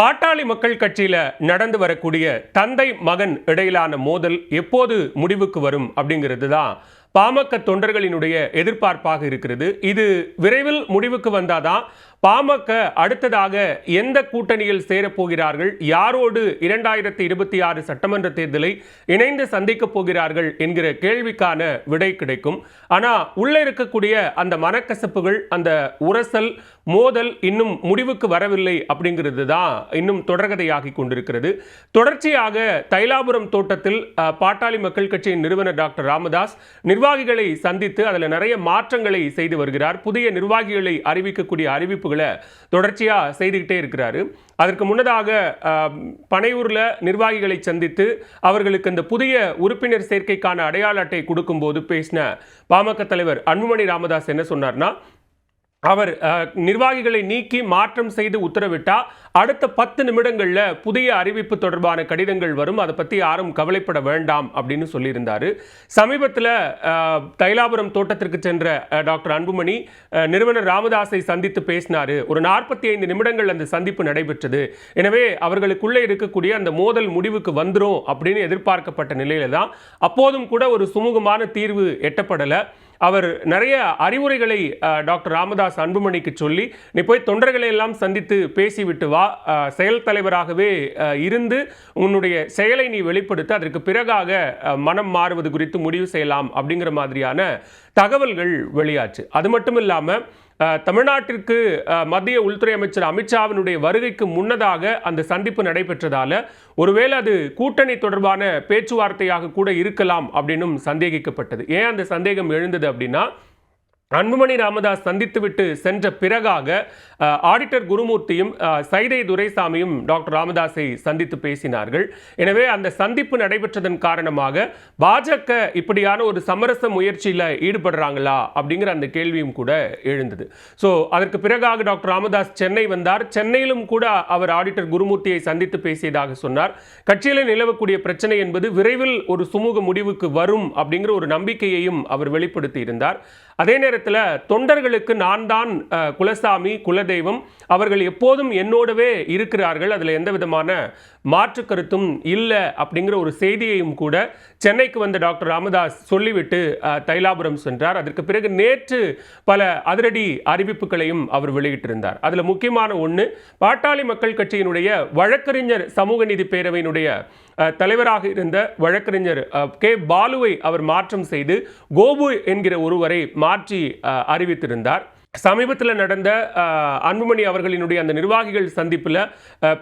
பாட்டாளி மக்கள் கட்சியில நடந்து வரக்கூடிய தந்தை மகன் இடையிலான மோதல் எப்போது முடிவுக்கு வரும் அப்படிங்கிறது தான் பாமக தொண்டர்களினுடைய எதிர்பார்ப்பாக இருக்கிறது. இது விரைவில் முடிவுக்கு வந்தாதான் பாமக அடுத்ததாக எந்த கூட்டணியில் சேரப்போகிறார்கள் யாரோடு இரண்டாயிரத்தி இருபத்தி ஆறு சட்டமன்ற தேர்தலை இணைந்து சந்திக்கப் போகிறார்கள் என்கிற கேள்விக்கான விடை கிடைக்கும். ஆனா உள்ள இருக்கக்கூடிய அந்த மனக்கசப்புகள் அந்த உரசல் மோதல் இன்னும் முடிவுக்கு வரவில்லை அப்படிங்கிறது தான் இன்னும் தொடர்கதையாகி கொண்டிருக்கிறது. தொடர்ச்சியாக தைலாபுரம் தோட்டத்தில் பாட்டாளி மக்கள் கட்சியின் நிறுவனர் டாக்டர் ராமதாஸ் நிர்வாகிகளை சந்தித்து அதில் நிறைய மாற்றங்களை செய்து வருகிறார். புதிய நிர்வாகிகளை அறிவிக்கக்கூடிய அறிவிப்புகளை தொடர்ச்சியாக செய்துக்கிட்டே இருக்கிறாரு. அதற்கு முன்னதாக பனையூரில் நிர்வாகிகளை சந்தித்து அவர்களுக்கு அந்த புதிய உறுப்பினர் சேர்க்கைக்கான அடையாள அட்டை கொடுக்கும்போது பேசின பாமக தலைவர் அன்புமணி ராமதாஸ் என்ன சொன்னார்னா அவர் நிர்வாகிகளை நீக்கி மாற்றம் செய்து உத்தரவிட்டா அடுத்த பத்து நிமிடங்களில் புதிய அறிவிப்பு தொடர்பான கடிதங்கள் வரும். அதை பற்றி யாரும் கவலைப்பட வேண்டாம் அப்படின்னு சொல்லியிருந்தார். சமீபத்தில் தைலாபுரம் தோட்டத்திற்கு சென்ற டாக்டர் அன்புமணி நிறுவனர் ராமதாஸை சந்தித்து பேசினாரு. ஒரு நாற்பத்தி ஐந்து நிமிடங்கள் அந்த சந்திப்பு நடைபெற்றது. எனவே அவர்களுக்குள்ளே இருக்கக்கூடிய அந்த மோதல் முடிவுக்கு வந்துடும் அப்படின்னு எதிர்பார்க்கப்பட்ட நிலையில தான் அப்போதும் கூட ஒரு சுமூகமான தீர்வு எட்டப்படலை. அவர் நிறைய அறிவுரைகளை டாக்டர் ராமதாஸ் அன்புமணிக்கு சொல்லி நீ போய் தொண்டர்களை எல்லாம் சந்தித்து பேசிவிட்டு வா. செயல் தலைவராகவே இருந்து உன்னுடைய செயலை நீ வெளிப்படுத்த. அதற்கு பிறகாக மனம் மாறுவது குறித்து முடிவு செய்யலாம். அப்படிங்கிற மாதிரியான தகவல்கள் வெளியாச்சு. அது மட்டும் இல்லாமல் தமிழ்நாட்டிற்கு மத்திய உள்துறை அமைச்சர் அமித்ஷாவினுடைய வருகைக்கு முன்னதாக அந்த சந்திப்பு நடைபெற்றதால ஒருவேளை அது கூட்டணி தொடர்பான பேச்சுவார்த்தையாக கூட இருக்கலாம் அப்படின்னும் சந்தேகிக்கப்பட்டது. ஏன் அந்த சந்தேகம் எழுந்தது அப்படின்னா அன்புமணி ராமதாஸ் சந்தித்துவிட்டு சென்ற பிறகாக ஆடிட்டர் குருமூர்த்தியும் சைதை துரைசாமியும் டாக்டர் ராமதாஸை சந்தித்து பேசினார்கள். எனவே அந்த சந்திப்பு நடைபெற்றதன் காரணமாக பாஜக இப்படியான ஒரு சமரச முயற்சியில் ஈடுபடுறாங்களா அப்படிங்கிற அந்த கேள்வியும் கூட எழுந்தது. ஸோ அதற்கு பிறகாக டாக்டர் ராமதாஸ் சென்னை வந்தார். சென்னையிலும் கூட அவர் ஆடிட்டர் குருமூர்த்தியை சந்தித்து பேசியதாக சொன்னார். கட்சியில் நிலவக்கூடிய பிரச்சனை என்பது விரைவில் ஒரு சுமூக முடிவுக்கு வரும் அப்படிங்கிற ஒரு நம்பிக்கையையும் அவர் வெளிப்படுத்தி இருந்தார். அதே நேரத்தில் தொண்டர்களுக்கு நான் தான் குலசாமி குலதெய்வம் அவர்கள் எப்போதும் என்னோடவே இருக்கிறார்கள். அதில் எந்த விதமான மாற்று கருத்தும் இல்லை அப்படிங்கிற ஒரு செய்தியையும் கூட சென்னைக்கு வந்த டாக்டர் ராமதாஸ் சொல்லிவிட்டு தைலாபுரம் சென்றார். அதற்கு பிறகு நேற்று பல அதிரடி அறிவிப்புகளையும் அவர் வெளியிட்டிருந்தார். அதில் முக்கியமான ஒன்று பாட்டாளி மக்கள் கட்சியினுடைய வழக்கறிஞர் சமூக நீதி பேரவையினுடைய தலைவராக இருந்த வழக்கறிஞர் கே. பாலுவை அவர் மாற்றம் செய்து கோபு என்கிற ஒருவரை மாற்றி அஹ், அறிவித்திருந்தார். சமீபத்தில் நடந்த அன்புமணி அவர்களினுடைய அந்த நிர்வாகிகள் சந்திப்பில்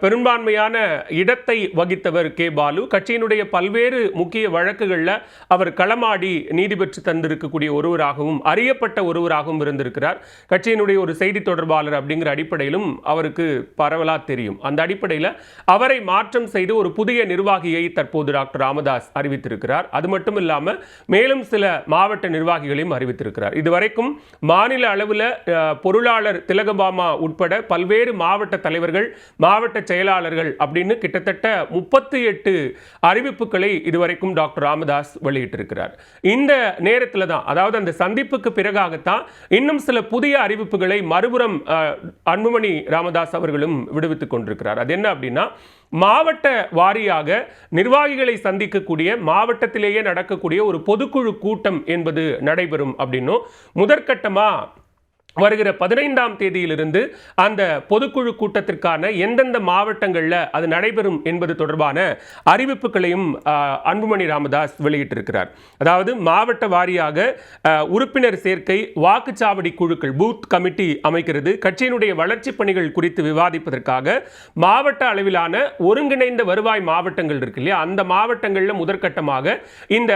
பெரும்பான்மையான இடத்தை வகித்தவர் கே. பாலு. கட்சியினுடைய பல்வேறு முக்கிய வழக்குகளில் அவர் களமாடி நீதி பெற்று தந்திருக்கக்கூடிய ஒருவராகவும் அறியப்பட்ட ஒருவராகவும் இருந்திருக்கிறார். கட்சியினுடைய ஒரு செய்தி தொடர்பாளர் அப்படிங்கிற அடிப்படையிலும் அவருக்கு பரவலாக தெரியும். அந்த அடிப்படையில் அவரை மாற்றம் செய்து ஒரு புதிய நிர்வாகியை தற்போது டாக்டர் ராமதாஸ் அறிவித்திருக்கிறார். அது மட்டும் இல்லாமல் மேலும் சில மாவட்ட நிர்வாகிகளையும் அறிவித்திருக்கிறார். இதுவரைக்கும் மாநில அளவில் பொருளாளர் திலகபாமா உட்பட பல்வேறு மாவட்ட தலைவர்கள் மாவட்ட செயலாளர்கள் அப்படின்னு கிட்டத்தட்ட முப்பத்தி எட்டு அறிவிப்புகளை இதுவரைக்கும் டாக்டர் ராமதாஸ் வெளியிட்டிருக்கிறார். இந்த நேரத்தில் தான் அதாவது அந்த சந்திப்புக்கு பிறகாகத்தான் இன்னும் சில புதிய அறிவிப்புகளை மறுபுறம் அன்புமணி ராமதாஸ் அவர்களும் விடுவித்துக் கொண்டிருக்கிறார். அது என்ன அப்படின்னா மாவட்ட வாரியாக நிர்வாகிகளை சந்திக்கக்கூடிய மாவட்டத்திலேயே நடக்கக்கூடிய ஒரு பொதுக்குழு கூட்டம் என்பது நடைபெறும் அப்படின்னும் முதற்கட்டமாக வருகிற பதினைந்தாம் தேதியிலிருந்து அந்த பொதுக்குழு கூட்டத்திற்கான எந்தெந்த மாவட்டங்களில் அது நடைபெறும் என்பது தொடர்பான அறிவிப்புகளையும் அன்புமணி ராமதாஸ் வெளியிட்டிருக்கிறார். அதாவது மாவட்ட வாரியாக உறுப்பினர் சேர்க்கை வாக்குச்சாவடி குழுக்கள் பூத் கமிட்டி அமைக்கிறது கட்சியினுடைய வளர்ச்சி பணிகள் குறித்து விவாதிப்பதற்காக மாவட்ட அளவிலான ஒருங்கிணைந்த வருவாய் மாவட்டங்கள் இருக்கு இல்லையா? அந்த மாவட்டங்களில் முதற்கட்டமாக இந்த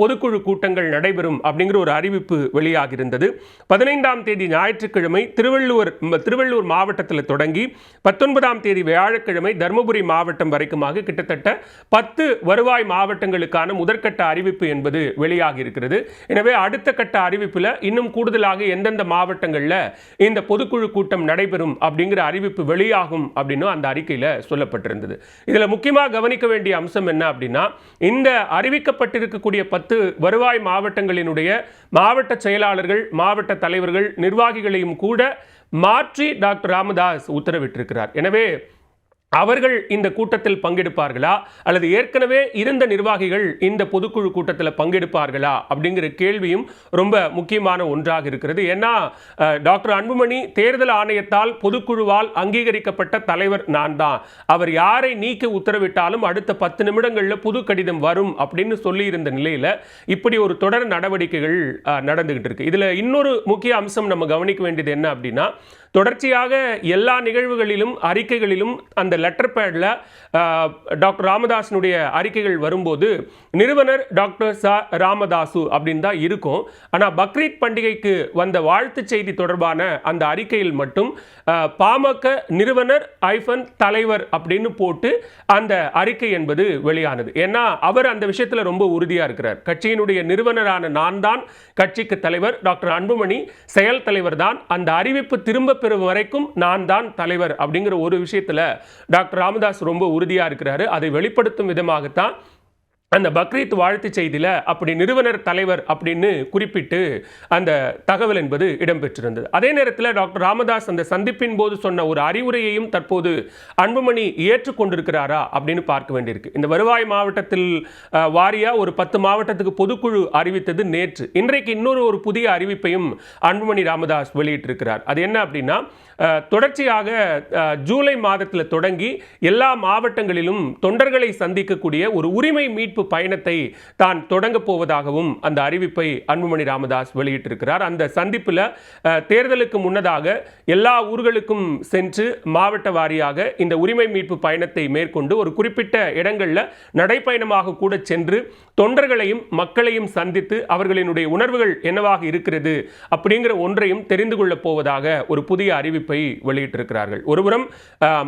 பொதுக்குழு கூட்டங்கள் நடைபெறும் அப்படிங்கிற ஒரு அறிவிப்பு வெளியாகியிருந்தது. பதினைந்தாம் தேதி ஞாயிற்றுக்கிழமை திருவள்ளூர் திருவள்ளூர் மாவட்டத்தில் தொடங்கி பத்தொன்பதாம் தேதி வியாழக்கிழமை தருமபுரி மாவட்டம் வரைக்குமாக கிட்டத்தட்ட பத்து வருவாய் மாவட்டங்களுக்கான முதற்கட்ட அறிவிப்பு என்பது வெளியாகி இருக்கிறது எனவே அடுத்த கட்ட அறிவிப்பில் இன்னும் கூடுதலாக எந்தெந்த மாவட்டங்களில் இந்த பொதுக்குழு கூட்டம் நடைபெறும் அப்படிங்கிற அறிவிப்பு வெளியாகும் அப்படின்னு அந்த அறிக்கையில் சொல்லப்பட்டிருந்தது. இதில் முக்கியமாக கவனிக்க வேண்டிய அம்சம் என்ன அப்படின்னா இந்த அறிவிக்கப்பட்டிருக்கக்கூடிய பத்து வருவாய் மாவட்டங்களினுடைய மாவட்ட செயலாளர்கள் மாவட்ட தலைவர்கள் நிர்வாக நிர்வாகிகளையும் கூட மாற்றி டாக்டர் ராமதாஸ் உத்தரவிட்டிருக்கிறார். எனவே அவர்கள் இந்த கூட்டத்தில் பங்கெடுப்பார்களா? அல்லது ஏற்கனவே இருந்த நிர்வாகிகள் இந்த பொதுக்குழு கூட்டத்தில் பங்கெடுப்பார்களா? அப்படிங்கிற கேள்வியும் ரொம்ப முக்கியமான ஒன்றாக இருக்கிறது. ஏன்னா டாக்டர் அன்புமணி தேர்தல் ஆணையத்தால் பொதுக்குழுவால் அங்கீகரிக்கப்பட்ட தலைவர் நான் தான். அவர் யாரை நீக்க உத்தரவிட்டாலும் அடுத்த பத்து நிமிடங்களில் புது கடிதம் வரும் அப்படின்னு சொல்லியிருந்த நிலையில் இப்படி ஒரு தொடர் நடவடிக்கைகள் நடந்துகிட்டு இருக்கு. இதில் இன்னொரு முக்கிய அம்சம் நம்ம கவனிக்க வேண்டியது என்ன அப்படின்னா தொடர்ச்சியாக எல்லா நிகழ்வுகளிலும் அறிக்கைகளிலும் அந்த லெட்டர் பேடில் டாக்டர் ராமதாசனுடைய அறிக்கைகள் வரும்போது நிறுவனர் டாக்டர் ச. ராமதாசு அப்படின்னு தான் இருக்கும். ஆனால் பக்ரீத் பண்டிகைக்கு வந்த வாழ்த்து செய்தி தொடர்பான அந்த அறிக்கையில் மட்டும் பாமக நிறுவனர் ஐஃபன் தலைவர் அப்படின்னு போட்டு அந்த அறிக்கை என்பது வெளியானது. ஏன்னா அவர் அந்த விஷயத்தில் ரொம்ப உறுதியாக இருக்கிறார். கட்சியினுடைய நிறுவனரான நான் தான் கட்சிக்கு தலைவர். டாக்டர் அன்புமணி செயல் தலைவர் தான். அந்த அறிவிப்பு திரும்ப பெறும் வரைக்கும் நான் தான் தலைவர் அப்படிங்கிற ஒரு விஷயத்தில் டாக்டர் ராமதாஸ் ரொம்ப உறுதியாக இருக்கிறாரு. அதை வெளிப்படுத்தும் விதமாகத்தான் அந்த பக்ரீத் வாழ்த்து செய்தியில் அப்படி நிறுவனர் தலைவர் அப்படின்னு குறிப்பிட்டு அந்த தகவல் என்பது இடம்பெற்றிருந்தது. அதே நேரத்தில் டாக்டர் ராமதாஸ் அந்த சந்திப்பின் போது சொன்ன ஒரு அறிவுரையையும் தற்போது அன்புமணி ஏற்றுக்கொண்டிருக்கிறாரா அப்படின்னு பார்க்க வேண்டியிருக்கு. இந்த வருவாய் மாவட்டத்தில் வாரியாக வாரியா ஒரு பத்து மாவட்டத்துக்கு பொதுக்குழு அறிவித்தது நேற்று. இன்றைக்கு இன்னொரு ஒரு புதிய அறிவிப்பையும் அன்புமணி ராமதாஸ் வெளியிட்டிருக்கிறார். அது என்ன அப்படின்னா தொடர்ச்சியாக ஜூலை மாதத்தில் தொடங்கி எல்லா மாவட்டங்களிலும் தொண்டர்களை சந்திக்கக்கூடிய ஒரு உரிமை மீட்பு பயணத்தை தான் தொடங்கப் போவதாகவும் அந்த அறிவிப்பை அன்புமணி ராமதாஸ் வெளியிட்டிருக்கிறார். அந்த சந்திப்பில் தேர்தலுக்கு முன்னதாக எல்லா ஊர்களுக்கும் சென்று மாவட்ட வாரியாக இந்த உரிமை மீட்பு பயணத்தை மேற்கொண்டு ஒரு குறிப்பிட்ட இடங்களில் நடைப்பயணமாக கூட சென்று தொண்டர்களையும் மக்களையும் சந்தித்து அவர்களினுடைய உணர்வுகள் என்னவாக இருக்கிறது அப்படிங்கிற ஒன்றையும் தெரிந்து கொள்ளப் போவதாக ஒரு புதிய அறிவிப்பை வெளியிட்டிருக்கிறார்கள். ஒருபுறம்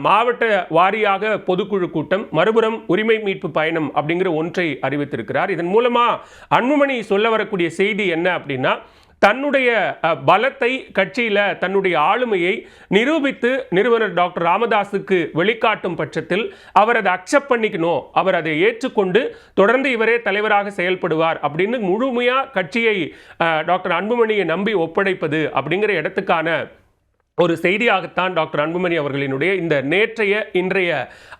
மாவட்ட வாரியாக பொதுக்குழு கூட்டம் மறுபுறம் உரிமை மீட்பு பயணம் அப்படிங்கிற ஒன்றை அறிவித்திருக்கிறார். இதன் மூலமாக அன்புமணி சொல்ல வரக்கூடிய செய்தி என்ன அப்படின்னா தன்னுடைய பலத்தை கட்சியில் தன்னுடைய ஆளுமையை நிரூபித்து நிறுவனர் டாக்டர் ராமதாஸுக்கு வெளிக்காட்டும் பட்சத்தில் அவர் அதை அக்செப்ட் பண்ணிக்கணும். அவர் அதை ஏற்றுக்கொண்டு தொடர்ந்து இவரே தலைவராக செயல்படுவார் அப்படின்னு முழுமையாக கட்சியை டாக்டர் அன்புமணியை நம்பி ஒப்படைப்பது அப்படிங்கிற இடத்துக்கான ஒரு செய்தியாகத்தான் டாக்டர் அன்புமணி அவர்களினுடைய இந்த நேற்றைய இன்றைய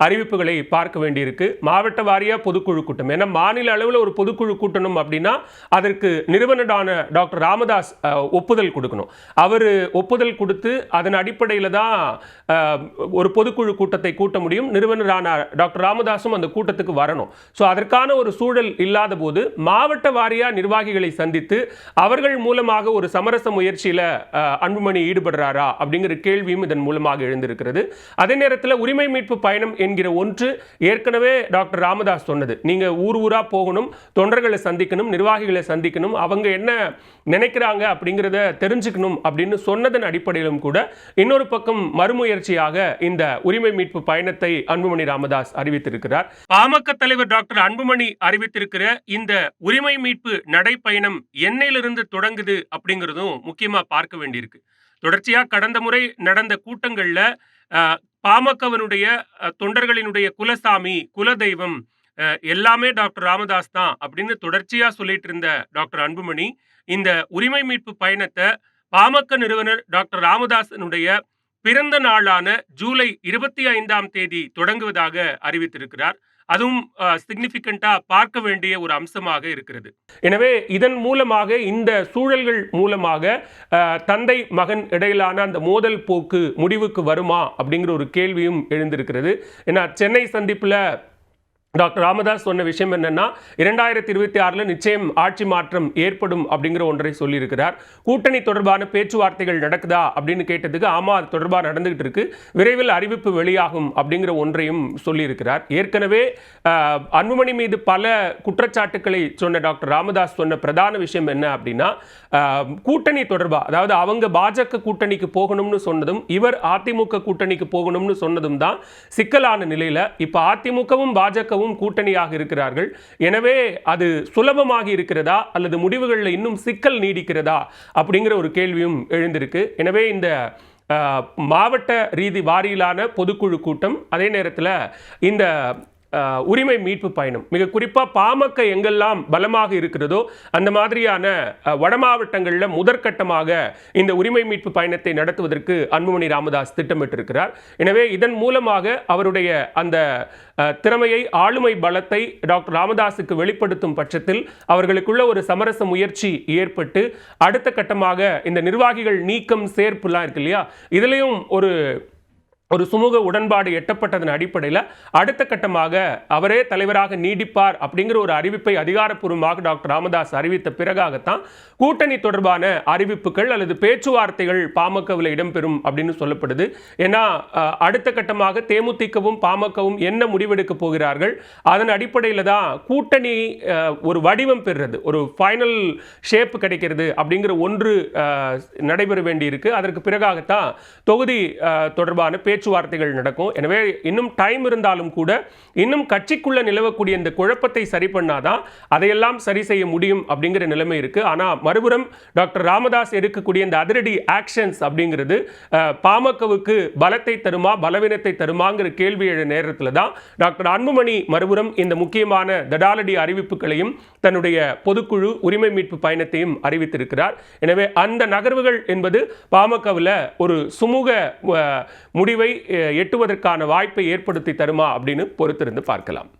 அறிவிப்புகளை பார்க்க வேண்டியிருக்கு. மாவட்ட வாரியா பொதுக்குழு கூட்டம். ஏன்னா மாநில அளவில் ஒரு பொதுக்குழு கூட்டணும் அப்படின்னா அதற்கு நிறுவனரான டாக்டர் ராமதாஸ் ஒப்புதல் கொடுக்கணும். அவர் ஒப்புதல் கொடுத்து அதன் அடிப்படையில் தான் ஒரு பொதுக்குழு கூட்டத்தை கூட்ட முடியும். நிறுவனரான டாக்டர் ராமதாஸும் அந்த கூட்டத்துக்கு வரணும். ஸோ அதற்கான ஒரு சூழல் இல்லாத போது மாவட்ட வாரியா நிர்வாகிகளை சந்தித்து அவர்கள் மூலமாக ஒரு சமரச முயற்சியில் அன்புமணி ஈடுபடுறாரா அப்படிங்கிற கேள்வியும் இதன் மூலமாக எழுந்திருக்கிறது. அதே நேரத்தில் உரிமை மீட்பு பயணம் என்கிற ஒன்று ஏற்கனவே டாக்டர் ராமதாஸ் சொன்னது. நீங்கள் ஊர் ஊராக போகணும் தொண்டர்களை சந்திக்கணும் நிர்வாகிகளை சந்திக்கணும் அவங்க என்ன நினைக்கிறாங்க அப்படிங்கிறத தெரிஞ்சுக்கணும் அப்படின்னு சொன்னதன் அடிப்படையிலும் கூட இன்னொரு பக்கம் மறுமுயற்சியாக இந்த உரிமை மீட்பு பயணத்தை அன்புமணி ராமதாஸ் அறிவித்திருக்கிறார். பாமக தலைவர் டாக்டர் அன்புமணி அறிவித்திருக்கிற இந்த உரிமை மீட்பு நடைப்பயணம் என்னையிலிருந்து தொடங்குது அப்படிங்கிறதும் முக்கியமாக பார்க்க வேண்டியிருக்கு. தொடர்ச்சியாக கடந்த முறை நடந்த கூட்டங்களில் பாமகவனுடைய தொண்டர்களினுடைய குலசாமி குலதெய்வம் எல்லாமே டாக்டர் ராமதாஸ் தான் அப்படின்னு தொடர்ச்சியாக சொல்லிட்டு இருந்த டாக்டர் அன்புமணி இந்த உரிமை மீட்பு பயணத்தை பாமக நிறுவனர் டாக்டர் ராமதாசனுடைய பிறந்த நாளான ஜூலை இருபத்தி ஐந்தாம் தேதி தொடங்குவதாக அறிவித்திருக்கிறார். அதுவும் சிக்னிஃபிகண்டா பார்க்க வேண்டிய ஒரு அம்சமாக இருக்கிறது. எனவே இதன் மூலமாக இந்த சூழல்கள் மூலமாக தந்தை மகன் இடையிலான அந்த மோதல் போக்கு முடிவுக்கு வருமா அப்படிங்கிற ஒரு கேள்வியும் எழுந்திருக்கிறது. ஏன்னா சென்னை சந்திப்பில் டாக்டர் ராமதாஸ் சொன்ன விஷயம் என்னென்னா இரண்டாயிரத்தி இருபத்தி ஆறில் நிச்சயம் ஆட்சி மாற்றம் ஏற்படும் அப்படிங்கிற ஒன்றை சொல்லியிருக்கிறார். கூட்டணி தொடர்பான பேச்சுவார்த்தைகள் நடக்குதா அப்படின்னு கேட்டதுக்கு ஆமா அது தொடர்பாக நடந்துகிட்டு இருக்கு. விரைவில் அறிவிப்பு வெளியாகும் அப்படிங்கிற ஒன்றையும் சொல்லியிருக்கிறார். ஏற்கனவே அன்புமணி மீது பல குற்றச்சாட்டுக்களை சொன்ன டாக்டர் ராமதாஸ் சொன்ன பிரதான விஷயம் என்ன அப்படின்னா கூட்டணி தொடர்பாக அதாவது அவங்க பாஜக கூட்டணிக்கு போகணும்னு சொன்னதும் இவர் அதிமுக கூட்டணிக்கு போகணும்னு சொன்னதும் தான் சிக்கலான நிலையில இப்ப அதிமுகவும் பாஜகவும் கூட்டணியாக இருக்கிறார்கள். எனவே அது சுலபமாக இருக்கிறதா? அல்லது முடிவுகளில் இன்னும் சிக்கல் நீடிக்கிறதா? அப்படிங்கிற ஒரு கேள்வியும் எழுந்திருக்கு. எனவே இந்த மாவட்ட ரீதி வாரியிலான பொதுக்குழு கூட்டம் அதே நேரத்தில் இந்த உரிமை மீட்பு பயணம். மிக குறிப்பாக பாமக எங்கெல்லாம் பலமாக இருக்கிறதோ அந்த மாதிரியான வட மாவட்டங்களில் முதற்கட்டமாக இந்த உரிமை மீட்பு பயணத்தை நடத்துவதற்கு அன்புமணி ராமதாஸ் திட்டமிட்டிருக்கிறார். எனவே இதன் மூலமாக அவருடைய அந்த திறமையை ஆளுமை பலத்தை டாக்டர் ராமதாஸுக்கு வெளிப்படுத்தும் பட்சத்தில் அவர்களுக்குள்ள ஒரு சமரச முயற்சி ஏற்பட்டு அடுத்த கட்டமாக இந்த நிர்வாகிகள் நீக்கம் சேர்ப்புலாம் இருக்கு இல்லையா? இதுலேயும் ஒரு ஒரு சுமூக உடன்பாடு எட்டப்பட்டதன் அடிப்படையில் அடுத்த கட்டமாக அவரே தலைவராக நீடிப்பார் அப்படிங்கிற ஒரு அறிவிப்பை அதிகாரப்பூர்வமாக டாக்டர் ராமதாஸ் அறிவித்த பிறகாகத்தான் கூட்டணி தொடர்பான அறிவிப்புகள் அல்லது பேச்சுவார்த்தைகள் பாமகவில் இடம்பெறும் அப்படின்னு சொல்லப்படுது. ஏன்னா அடுத்த கட்டமாக தேமுதிகவும் பாமகவும் என்ன முடிவெடுக்க போகிறார்கள்? அதன் அடிப்படையில் தான் கூட்டணி ஒரு வடிவம் பெறுறது. ஒரு ஃபைனல் ஷேப் கிடைக்கிறது அப்படிங்கிற ஒன்று நடைபெற வேண்டியிருக்கு. அதற்கு பிறகாகத்தான் தொகுதி தொடர்பான தொடர்பான பேச்சுவார்த்தைகள் நடக்கும். எனவே இன்னும் டைம் இருந்தாலும் கூட இன்னும் கட்சிக்குள்ள நிலவக்கூடிய இந்த குழப்பத்தை சரி பண்ணாதான் அதையெல்லாம் சரி செய்ய முடியும் அப்படிங்கிற நிலைமை இருக்கு. ஆனால் மறுபுறம் டாக்டர் ராமதாஸ் எடுக்கக்கூடிய இந்த அதிரடி ஆக்ஷன்ஸ் அப்படிங்கிறது பாமகவுக்கு பலத்தை தருமா பலவீனத்தை தருமாங்கிற கேள்வி எழு நேரத்தில் தான் டாக்டர் அன்புமணி மறுபுறம் இந்த முக்கியமான தடாலடி அறிவிப்புகளையும் தன்னுடைய பொதுக்குழு உரிமை மீட்பு பயணத்தையும் அறிவித்திருக்கிறார். எனவே அந்த நகர்வுகள் என்பது பாமகவில் ஒரு சுமூக முடிவை எட்டுவதற்கான வாய்ப்பை ஏற்படுத்தி தருமா அப்படின்னு பொறுத்திருந்து பார்க்கலாம்.